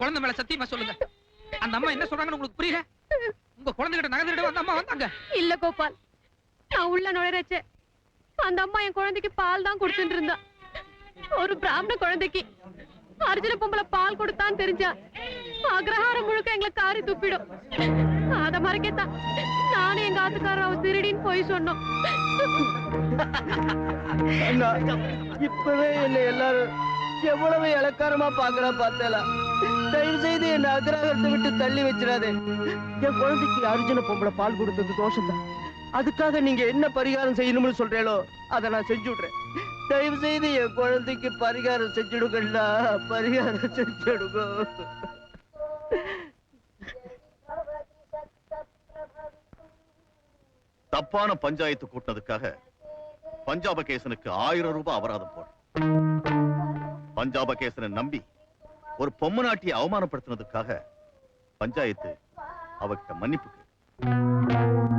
குழந்தை மேல சத்தியமா சொல்லுங்க. அந்த அம்மா என்ன சொல்றாங்கன்னு உங்களுக்கு புரியல? உங்க குழந்தைகிட்ட நகர்ந்துட்டு அந்த அம்மா வந்தாங்க. இல்ல கோபால் நான் உள்ள நுழைறச்ச. அந்த அம்மா என் குழந்தைக்கு பால் தான் கொடுத்துட்டு இருந்தா. ஒரு பிராமண குழந்தைக்கு. அர்ஜுன பொம்பளை பால் கொடுத்தான்னு தெரிஞ்சா அக்ரஹாரம் முழுக்க எங்களை காரி துப்பிடும். அத மறைக்கத்தான் நானும் எங்க ஆத்துக்காரர் அவ திருடின்னு போய் சொன்னோம். இப்பவே என்ன எல்லாரும் எவ்வளவு இலக்காரமா பாக்குறா பார்த்தேலா. தயவு செய்து என்ன அக்ரஹாரத்தை விட்டு தள்ளி வச்சிடாதே. என் குழந்தைக்கு அர்ஜுன பொம்பளை பால் கொடுத்தது தோஷம்தான். அதுக்காக நீங்க என்ன பரிகாரம் செய்யணும்னு சொல்றீங்களோ அதை நான் செஞ்சு விடுறேன் தயவு செய்து என் குழந்தைக்கு பரிகாரம் செஞ்சுடுங்கண்ணா. பரிகாரம் செஞ்சுடுங்க. தப்பான பஞ்சாயத்து கூட்டினதுக்காக பஞ்சாப கேசனுக்கு ஆயிரம் ரூபாய் அபராதம் போடு. பஞ்சாப கேசனை நம்பி ஒரு பொம்மை நாட்டியை அவமானப்படுத்தினதுக்காக பஞ்சாயத்து அவகிட்ட மன்னிப்பு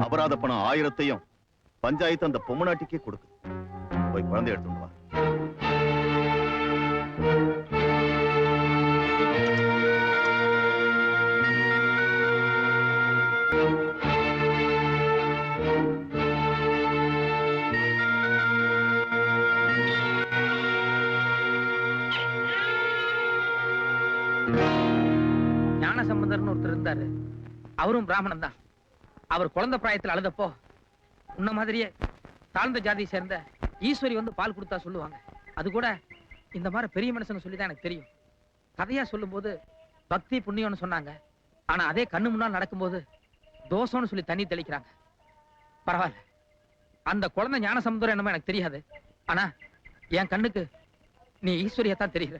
அபராத பணம் ஆயிரத்தையும் பஞ்சாயத்து அந்த பொம்மை நாட்டிக்கே கொடுக்கு போய் குழந்தை எடுத்துட்டு வா. ஞான சம்பந்தர்னு ஒருத்தர் இருந்தாரு. அவரும் பிராமணன் தான். அவர் குழந்தை பிராயத்தில் அழுதப்போ உன்ன மாதிரியே தாழ்ந்த ஜாதியை சேர்ந்த ஈஸ்வரி வந்து பால் கொடுத்தா சொல்லுவாங்க. அது கூட இந்த மாதிரி பெரிய மனுஷன் சொல்லி தான் எனக்கு தெரியும். கதையா சொல்லும்போது பக்தி புண்ணியம்னு சொன்னாங்க. ஆனா அதே கண்ணு முன்னால் நடக்கும்போது தோஷம்னு சொல்லி தண்ணி தெளிக்கிறாங்க. பரவாயில்ல. அந்த குழந்தை ஞான சமுத்திரம் என்னமோ எனக்கு தெரியாது. ஆனா என் கண்ணுக்கு நீ ஈஸ்வரியா தான் தெரியுற